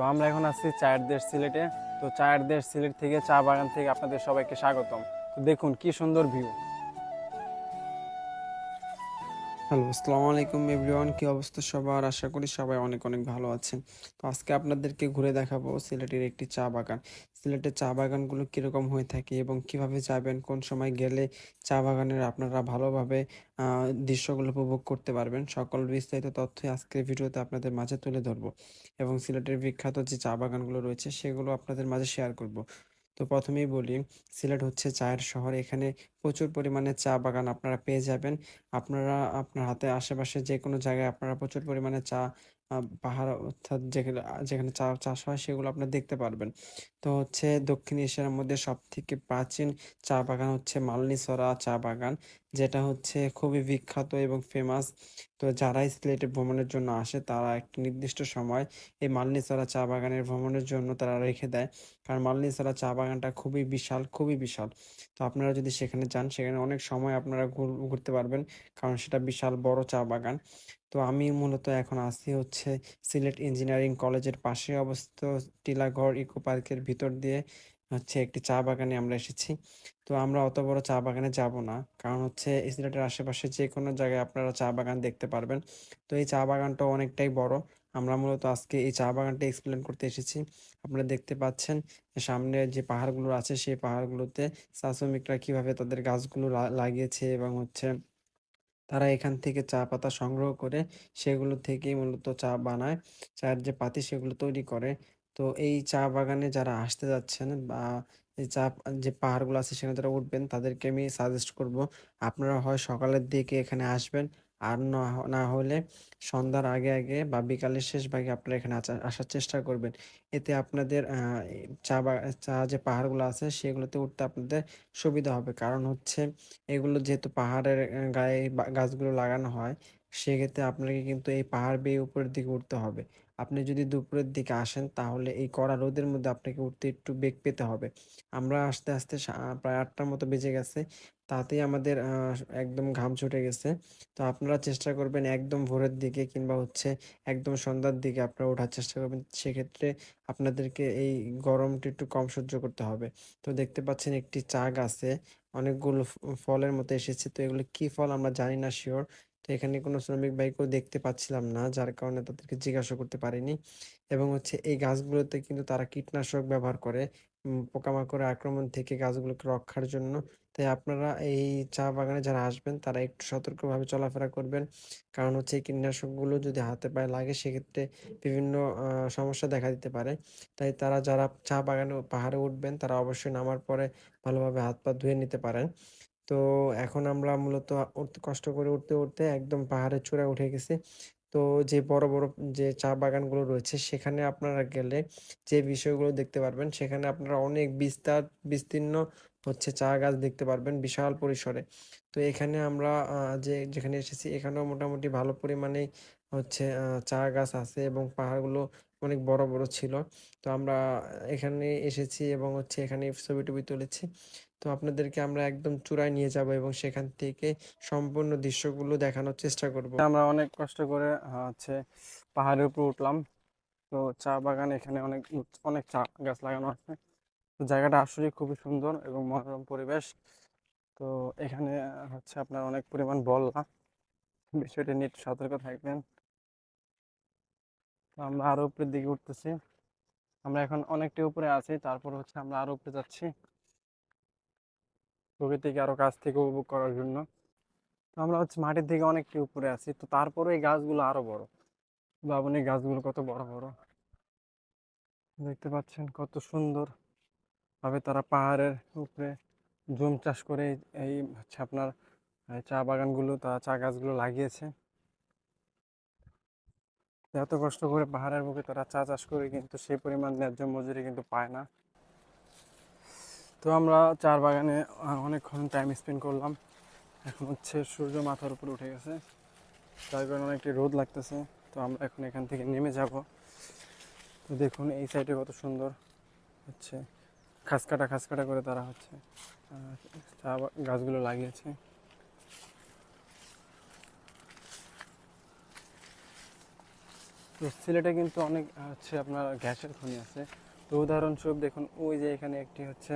তো আমরা এখন আছি চায়ের দেশ সিলেটে। তো চায়ের দেশ সিলেট থেকে চা বাগান থেকে আপনাদের সবাইকে স্বাগতম। তো দেখুন কি সুন্দর ভিউ। হ্যালো, আসসালামু আলাইকুম এভরিওয়ান। কি অবস্থা সবার? আশা করি সবাই অনেক অনেক ভালো আছেন। তো আজকে আপনাদেরকে ঘুরে দেখাবো সিলেটের একটি চা বাগান। সিলেটের চা বাগানগুলো কীরকম হয়ে থাকে এবং কীভাবে যাবেন, কোন সময় গেলে চা বাগানের আপনারা ভালোভাবে দৃশ্যগুলো উপভোগ করতে পারবেন। সকল বিস্তারিত তথ্যই আজকের ভিডিওতে আপনাদের মাঝে তুলে ধরবো। এবং সিলেটের বিখ্যাত যে চা বাগানগুলো রয়েছে, সেগুলো আপনাদের মাঝে শেয়ার করব। তো প্রথমেই বলি, সিলেট হচ্ছে চায়ের শহর। এখানে প্রচুর পরিমাণে চা বাগান আপনারা পেয়ে যাবেন। আপনারা আপনার হাতে আশেপাশে যে কোনো জায়গায় আপনারা প্রচুর পরিমাণে চা পাহাড় অর্থাৎ যেখানে যেখানে চা চাষ হয় সেগুলো আপনারা দেখতে পারবেন। তো হচ্ছে দক্ষিণ এশিয়ার মধ্যে সব থেকে প্রাচীন চা বাগান হচ্ছে মালনীসরা চা বাগান, যেটা হচ্ছে খুবই বিখ্যাত এবং ফেমাস তো যারাই সিলেটে ভ্রমণের জন্য আসে, তারা একটি নির্দিষ্ট সময় এই মালনীসরা চা বাগানের ভ্রমণের জন্য তারা রেখে দেয়। কারণ মালনীসরা চা বাগানটা খুবই বিশাল খুবই বিশাল। তো আপনারা যদি সেখানে যান, সেখানে অনেক সময় আপনারা ঘুর- ঘুরতে পারবেন। কারণ সেটা বিশাল বড় চা বাগান। তো আমি মূলত এখন আছি হচ্ছে সিলেট ইঞ্জিনিয়ারিং কলেজের পাশে অবস্থিত টিলাঘর ইকো পার্কের ভিতর দিয়ে। হচ্ছে একটি চা বাগানে আমরা এসেছি। তো আমরা অত বড় চা বাগানে যাব না। কারণ হচ্ছে সিলেটের আশেপাশে যে কোনো জায়গায় আপনারা চা বাগান দেখতে পারবেন। তো এই চা বাগানটা অনেকটাই বড়। আমরা মূলত আজকে এই চা বাগানটা এক্সপ্লেন করতে এসেছি। আপনারা দেখতে পাচ্ছেন সামনে যে পাহাড়গুলো আছে, সেই পাহাড়গুলোতে চা শ্রমিকরা কীভাবে তাদের গাছগুলো লাগিয়েছে এবং হচ্ছে তারা এখান থেকে চা পাতা সংগ্রহ করে সেগুলো থেকেই মূলত চা বানায়। চায়ের যে পাতি সেগুলো তৈরি করে। তো এই চা বাগানে যারা আসতে যাচ্ছেন বা এই চা যে পাহাড়গুলো আছে সেখানে যারা উঠবেন, তাদেরকে আমি সাজেস্ট করব আপনারা হয় সকালের দিকে এখানে আসবেন। আর না হলে সন্ধ্যার আগে আগে বা বিকালের শেষ ভাগে আপনারা এখানে আসার চেষ্টা করবেন। এতে আপনাদের চা বা, চা যে পাহাড়গুলো আছে সেগুলোতে উঠতে আপনাদের সুবিধা হবে। কারণ হচ্ছে এগুলো যেহেতু পাহাড়ের গায়ে গাছগুলো লাগানো হয়, সেক্ষেত্রে আপনাকে কিন্তু এই পাহাড় বেয়ে উপরের দিকে উঠতে হবে। আপনি যদি দুপুরের দিকে আসেন, তাহলে এই কড়া রোদের মধ্যে আপনাকে উঠতে একটু বেগ পেতে হবে। আমরা আস্তে আস্তে প্রায় আটটার মতো বেজে গেছে। তাতেই আমাদের একদম ঘাম ছুটে গেছে। তো আপনারা চেষ্টা করবেন একদম ভোরের দিকে কিংবা হচ্ছে একদম সন্ধ্যার দিকে আপনারা ওঠার চেষ্টা করবেন। সেক্ষেত্রে আপনাদেরকে এই গরমটা একটু কম সহ্য করতে হবে। তো দেখতে পাচ্ছেন একটি চা গাছে অনেকগুলো ফলের মতো এসেছে। তো এগুলো কি ফল আমরা জানি না শিওর তো এখানে কোনো শ্রমিক ভাইকেও দেখতে পাচ্ছিলাম না, যার কারণে তাদেরকে জিজ্ঞাসা করতে পারিনি। এবং হচ্ছে এই গাছগুলোতে কিন্তু তারা কীটনাশক ব্যবহার করে পোকামাকড়ের আক্রমণ থেকে গাছগুলোকে রক্ষার জন্য। তাই আপনারা এই চা বাগানে যারা আসবেন, তারা একটু সতর্কভাবে চলাফেরা করবেন। কারণ হচ্ছে এই কীটনাশকগুলো যদি হাতে পায়ে লাগে, সেক্ষেত্রে বিভিন্ন সমস্যা দেখা দিতে পারে। তাই তারা যারা চা বাগানে পাহাড়ে উঠবেন, তারা অবশ্যই নামার পরে ভালোভাবে হাত পা ধুয়ে নিতে পারেন। তো এখন আমরা মূলত কষ্ট করে উঠতে উঠতে একদম পাহাড়ের চূড়ায় উঠে গেছি। তো যে বড় বড় যে চা বাগানগুলো রয়েছে সেখানে আপনারা গেলে যে বিষয়গুলো দেখতে পারবেন সেখানে আপনারা অনেক বিস্তার, বিস্তীর্ণ হচ্ছে চা গাছ দেখতে পারবেন বিশাল পরিসরে। তো এখানে আমরা যে, যেখানে এসেছি এখানেও মোটামুটি ভালো পরিমাণে হচ্ছে চা গাছ আছে এবং পাহাড়গুলো অনেক বড় বড় ছিল। তো আমরা এখানে এসেছি এবং হচ্ছে এখানে ছবি টবি তুলেছি। তো আপনাদেরকে আমরা একদম চূড়ায় নিয়ে যাব এবং সেখান থেকে সম্পূর্ণ দৃশ্যগুলো দেখানোর চেষ্টা করব। আমরা অনেক কষ্ট করে হচ্ছে পাহাড়ের উপর উঠলাম। তো চা বাগান এখানে অনেক অনেক চা গাছ লাগানো আছে। তো জায়গাটা আসলে খুবই সুন্দর এবং মনোরম পরিবেশ। তো এখানে হচ্ছে আপনার অনেক পরিমাণ বল্লা বিষয়টা নিয়ে সতর্ক থাকবেন। আমরা আরও উপরের দিকে উঠতেছি। আমরা এখন অনেকটা উপরে আছি, তারপর হচ্ছে আমরা আরও উপরে যাচ্ছি। প্রকৃতিকে আরও কাছ থেকে উপভোগ করার জন্য। তো আমরা হচ্ছে মাটির থেকে অনেকটা উপরে আছি, তো তারপরে এই গাছগুলো আরও বড়। ভাবুন এই গাছগুলো কত বড় বড়। দেখতে পাচ্ছেন কত সুন্দর ভাবে তারা পাহাড়ের উপরে জুম চাষ করে এই- হচ্ছে আপনার চা বাগানগুলো, তা চা গাছগুলো লাগিয়েছে। এত কষ্ট করে পাহাড়ের বুকে তারা চা চাষ করে কিন্তু সেই পরিমাণ ন্যায্য মজুরি কিন্তু পায় না। তো আমরা চার বাগানে অনেকক্ষণ টাইম স্পেন্ড করলাম। এখন হচ্ছে সূর্য মাথার উপর উঠে গেছে। তার কারণে অনেকটি রোদ লাগতেছে। তো আমরা এখন এখান থেকে নেমে যাব। তো দেখুন, এই সাইডে কত সুন্দর হচ্ছে। খাস কাটা খাস কাটা করে তারা হচ্ছে চা গাছগুলো লাগিয়েছে। তো সিলেটে কিন্তু অনেক হচ্ছে আপনার গ্যাসের খনি আছে। তো উদাহরণস্বরূপ দেখুন, ওই যে এখানে একটি হচ্ছে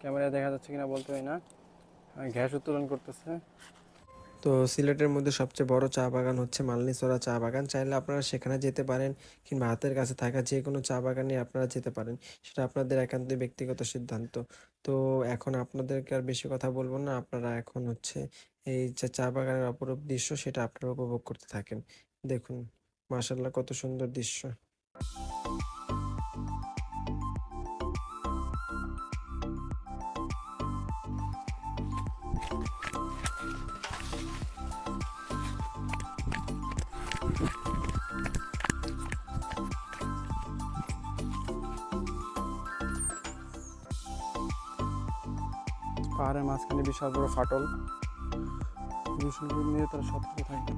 ক্যামেরায় দেখা যাচ্ছে কিনা বলতে হয় না। গ্যাস উত্তোলন করতেছে। তো সিলেটের মধ্যে সবচেয়ে বড় চা বাগান হচ্ছে মালনীচরা চা বাগান। চাইলে আপনারা সেখানে যেতে পারেন কিংবা হাতের কাছে থাকা যে কোনো চা বাগানে আপনারা যেতে পারেন। সেটা আপনাদের একান্ত ব্যক্তিগত সিদ্ধান্ত। তো এখন আপনাদেরকে আর বেশি কথা বলব না। আপনারা এখন হচ্ছে এই যে চা বাগানের অপরূপ দৃশ্য, সেটা আপনারা উপভোগ করতে থাকেন। দেখুন। মাশাল্লাহ কত সুন্দর দৃশ্য। পাহাড়ের মাঝখানে বিশাল বড় ফাটল। দূষণ নিয়ে তারা সতর্ক থাকে